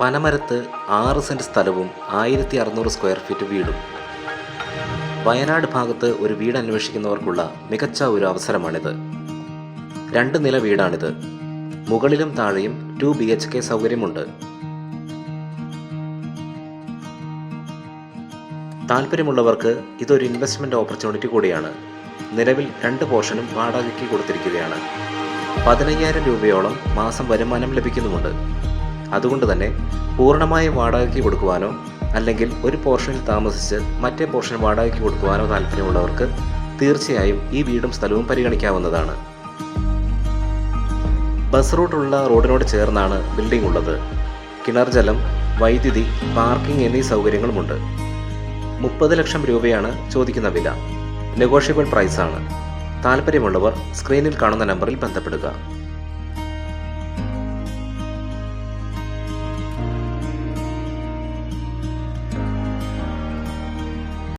പനമരത്ത് ആറ് സെന്റ് സ്ഥലവും ആയിരത്തി അറുന്നൂറ് സ്ക്വയർ ഫീറ്റ് വീടും. വയനാട് ഭാഗത്ത് ഒരു വീട് അന്വേഷിക്കുന്നവർക്കുള്ള മികച്ച ഒരു അവസരമാണിത്. രണ്ട് നില വീടാണിത്. മുകളിലും താഴെയും ടു ബി എച്ച് കെ സൗകര്യമുണ്ട്. താല്പര്യമുള്ളവർക്ക് ഇതൊരു ഇൻവെസ്റ്റ്മെന്റ് ഓപ്പർച്യൂണിറ്റി കൂടിയാണ്. നിലവിൽ രണ്ട് പോർഷനും വാടകയ്ക്ക് കൊടുത്തിരിക്കുകയാണ്. പതിനയ്യായിരം രൂപയോളം മാസം വരുമാനം ലഭിക്കുന്നുമുണ്ട്. അതുകൊണ്ട് തന്നെ പൂർണമായും വാടകയ്ക്ക് കൊടുക്കുവാനോ അല്ലെങ്കിൽ ഒരു പോർഷനിൽ താമസിച്ച് മറ്റേ പോർഷൻ വാടകയ്ക്ക് കൊടുക്കുവാനോ താല്പര്യമുള്ളവർക്ക് തീർച്ചയായും ഈ വീടും സ്ഥലവും പരിഗണിക്കാവുന്നതാണ്. ബസ് റൂട്ടുള്ള റോഡിനോട് ചേർന്നാണ് ബിൽഡിംഗ് ഉള്ളത്. കിണർ ജലം വൈദ്യുതി പാർക്കിംഗ് എന്നീ സൗകര്യങ്ങളുമുണ്ട്. മുപ്പത് ലക്ഷം രൂപയാണ് ചോദിക്കുന്ന വില. നെഗോഷ്യബിൾ പ്രൈസാണ്. താല്പര്യമുള്ളവർ സ്ക്രീനിൽ കാണുന്ന നമ്പറിൽ ബന്ധപ്പെടുക.